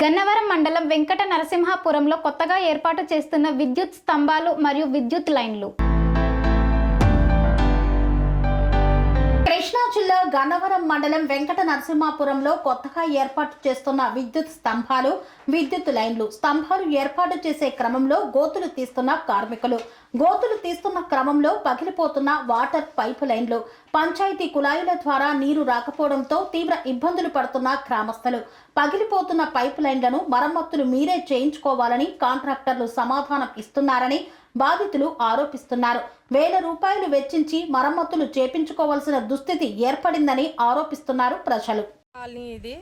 గన్నవరం మండలం వెంకట నరసింహాపురంలో కొత్తగా ఏర్పాటు చేస్తున్న విద్యుత్ స్తంభాలు మరియు విద్యుత్ లైన్లు. గన్నవరం మండలం వెంకట నరసింహాపురంలో కొత్తగా ఏర్పాటు చేస్తున్న విద్యుత్ స్తంభాలు విద్యుత్ లైన్లు. స్తంభాలు ఏర్పాటు చేసే క్రమంలో గోతులు తీస్తున్న కార్మికులు. గోతులు తీస్తున్న క్రమంలో పగిలిపోతున్న వాటర్ పైపు లైన్లు. పంచాయతీ కుళాయిల ద్వారా నీరు రాకపోవడంతో తీవ్ర ఇబ్బందులు పడుతున్న గ్రామస్తులు. పగిలిపోతున్న పైపు లైన్లను మరమ్మతులు మీరే చేయించుకోవాలని కాంట్రాక్టర్లు సమాధానం ఇస్తున్నారని బాధితులు ఆరోపిస్తున్నారు. వేల రూపాయలు వెచ్చించి మరమ్మతులు చేపించుకోవాల్సిన దుస్థితి ఏర్పడిందని ఆరోపిస్తున్నారు ప్రజలు. కాలనీ ఇది.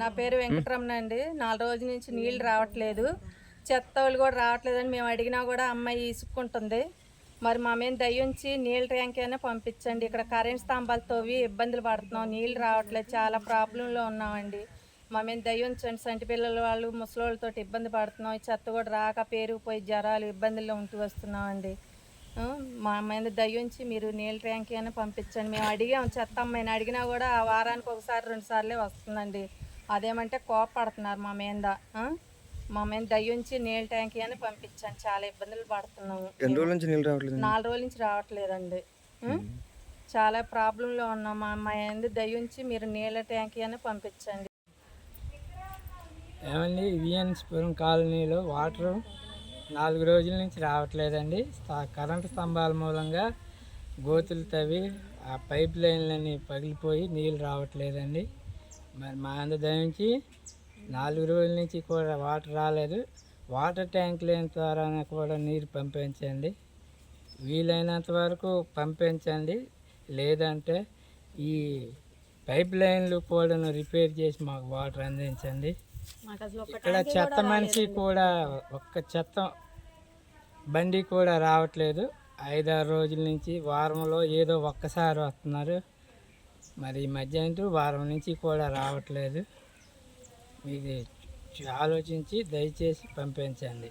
నా పేరు వెంకటరమణ అండి. నాలుగు రోజుల నుంచి నీళ్ళు రావట్లేదు. చెత్త వాళ్ళు కూడా రావట్లేదని మేము అడిగినా కూడా అమ్మాయి ఇసుక్కుంటుంది మరి మా మేము దయ్యుంచి నీళ్ళ ట్యాంక్ అయినా పంపించండి. ఇక్కడ కరెంట్ స్తంభాలు తోవి ఇబ్బందులు పడుతున్నాం. నీళ్ళు రావట్లేదు. చాలా ప్రాబ్లంలో ఉన్నామండి. మా మీద దయ్యుంచండి సంటి పిల్లల వాళ్ళు ముసలోళ్ళతో ఇబ్బంది పడుతున్నాం. ఈ చెత్త కూడా రాక పేరుకుపోయి జ్వరాలు ఇబ్బందుల్లో ఉంటూ వస్తున్నామండి. ఆ, మా మీద దయ్యుంచి మీరు నీళ్ళ ట్యాంక్ అయినా పంపించండి. మేము అడిగాం చెత్త అమ్మాయిని. అడిగినా కూడా ఆ వారానికి ఒకసారి రెండు సార్లే వస్తుందండి. అదేమంటే కోపడుతున్నారు మా మీద? మా మీద దయ్యుంచి నీళ్ళ ట్యాంక్ అని పంపించండి. చాలా ఇబ్బందులు పడుతున్నాము. ఎన్ని రోజుల నుంచి నీళ్ళు రావట్లేదు నాలుగు రోజుల నుంచి రావట్లేదండి? చాలా ప్రాబ్లంలో ఉన్నాం. మా మా మీద దయ్యుంచి మీరు నీళ్ళ ట్యాంక్ అని పంపించండి. ఏమండి? విఎన్స్పురం కాలనీలో వాటర్ నాలుగు రోజుల నుంచి రావట్లేదండి. కరెంటు స్తంభాల మూలంగా గోతులు తవ్వి ఆ పైప్ లైన్లన్నీ పగిలిపోయి నీళ్ళు రావట్లేదండి. మరి మా అంద దయించి నాలుగు రోజుల నుంచి కూడా వాటర్ రాలేదు. వాటర్ ట్యాంక్ లైన్ ద్వారా కూడా నీరు పంపించండి. వీలైనంత వరకు పంపించండి. లేదంటే ఈ పైప్ లైన్లు కూడా రిపేర్ చేసి మాకు వాటర్ అందించండి. ఇక్కడ చెత్త మనిషి కూడా ఒక్క చెత్త బండి కూడా రావట్లేదు. ఐదారు రోజుల నుంచి వారంలో ఏదో ఒక్కసారి వస్తున్నారు. మరి ఈ మధ్య వారం నుంచి కూడా రావట్లేదు. ఇది ఆలోచించి దయచేసి పంపించండి.